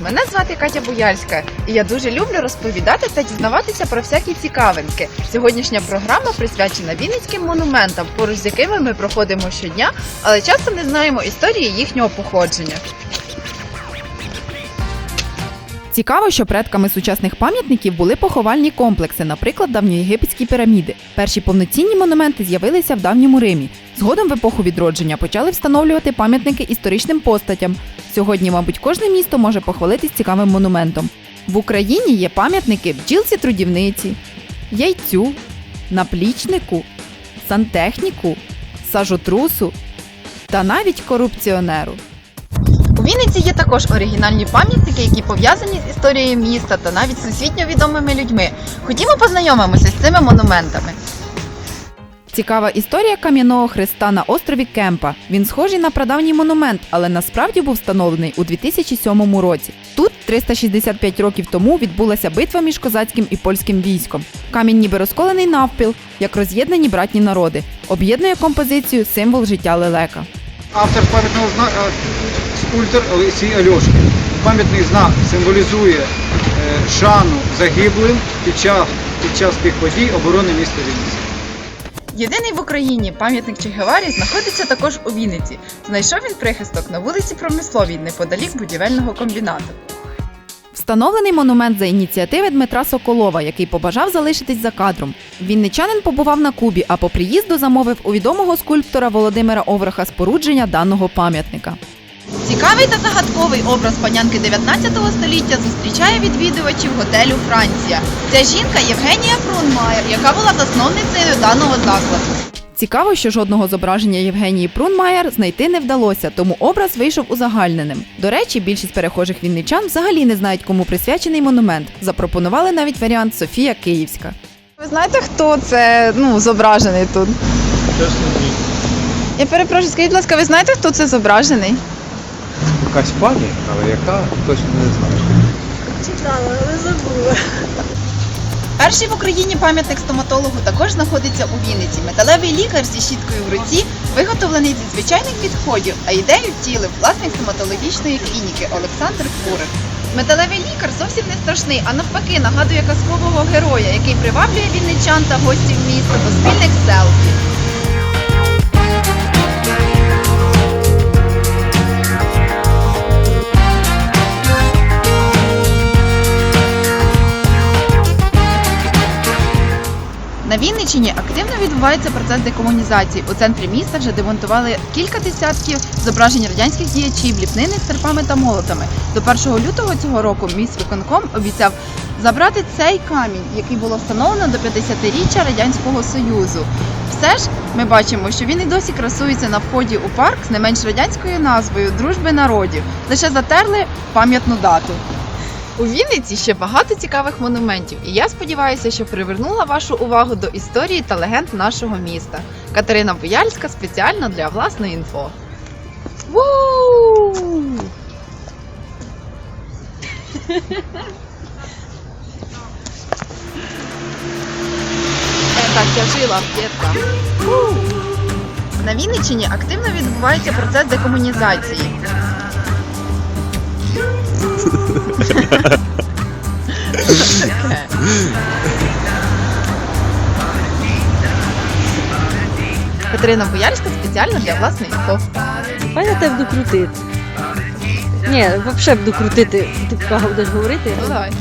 Мене звати Катя Буяльська, і я дуже люблю розповідати та дізнаватися про всякі цікавинки. Сьогоднішня програма присвячена Вінницьким монументам, поруч з якими ми проходимо щодня, але часто не знаємо історії їхнього походження. Цікаво, що предками сучасних пам'ятників були поховальні комплекси, наприклад, давньоєгипетські піраміди. Перші повноцінні монументи з'явилися в давньому Римі. Згодом в епоху відродження почали встановлювати пам'ятники історичним постатям. Сьогодні, мабуть, кожне місто може похвалитись цікавим монументом. В Україні є пам'ятники бджілці трудівниці, яйцю, наплічнику, сантехніку, сажотрусу та навіть корупціонеру. У Вінниці є також оригінальні пам'ятники, які пов'язані з історією міста та навіть всесвітньо відомими людьми. Ходімо познайомимося з цими монументами. Цікава історія кам'яного хреста на острові Кемпа. Він схожий на прадавній монумент, але насправді був встановлений у 2007 році. Тут 365 років тому відбулася битва між козацьким і польським військом. Камінь ніби розколений навпіл, як роз'єднані братні народи. Об'єднує композицію символ життя лелека. Автор пам'ятного знака скульптор Олексій Альошко. Пам'ятний знак символізує е, шану загиблим під час, під час тих подій оборони міста Вінниці. Єдиний в Україні пам'ятник Че Геварі знаходиться також у Вінниці. Знайшов він прихисток на вулиці Промисловій неподалік будівельного комбінату. Встановлений монумент за ініціативи Дмитра Соколова, який побажав залишитись за кадром. Вінничанин побував на Кубі, а по приїзду замовив у відомого скульптора Володимира Овраха спорудження даного пам'ятника. Цікавий та загадковий образ панянки 19 століття зустрічає відвідувачів готелю Франція. Ця жінка Євгенія Прунмаєр, яка була засновницею даного закладу. Цікаво, що жодного зображення Євгенії Прунмаєр знайти не вдалося, тому образ вийшов узагальненим. До речі, більшість перехожих вінничан взагалі не знають, кому присвячений монумент. Запропонували навіть варіант Софія Київська. Ви знаєте, хто це ну, зображений тут? Я перепрошую, скажіть, будь ласка, ви знаєте, хто це зображений? Якась пані, але яка точно не знаю. Читала, але забула. Перший в Україні пам'ятник стоматологу також знаходиться у Вінниці. Металевий лікар зі щіткою в руці виготовлений зі звичайних відходів, а ідею втілив власник стоматологічної клініки Олександр Курик. Металевий лікар зовсім не страшний, а навпаки нагадує казкового героя, який приваблює вінничан та гостів міста до спільних селфі. На Вінниччині активно відбувається процес декомунізації. У центрі міста вже демонтували кілька десятків зображень радянських діячів, ліпнини з серпами та молотами. До 1 лютого цього року міськвиконком обіцяв забрати цей камінь, який було встановлено до 50-річчя Радянського Союзу. Все ж ми бачимо, що він і досі красується на вході у парк з не менш радянською назвою Дружби народів. Лише затерли пам'ятну дату. У Вінниці ще багато цікавих монументів, і я сподіваюся, що привернула вашу увагу до історії та легенд нашого міста. Катерина Бояльська спеціально для власної інфо. Вуу! Е, Так, я жила в. На Вінниччині активно відбувається процес декомунізації. Катерина Боярська спеціально для власної інфо. тебе буду крутити. Ні, взагалі буду крутити. Ти будеш говорити. Ну давай.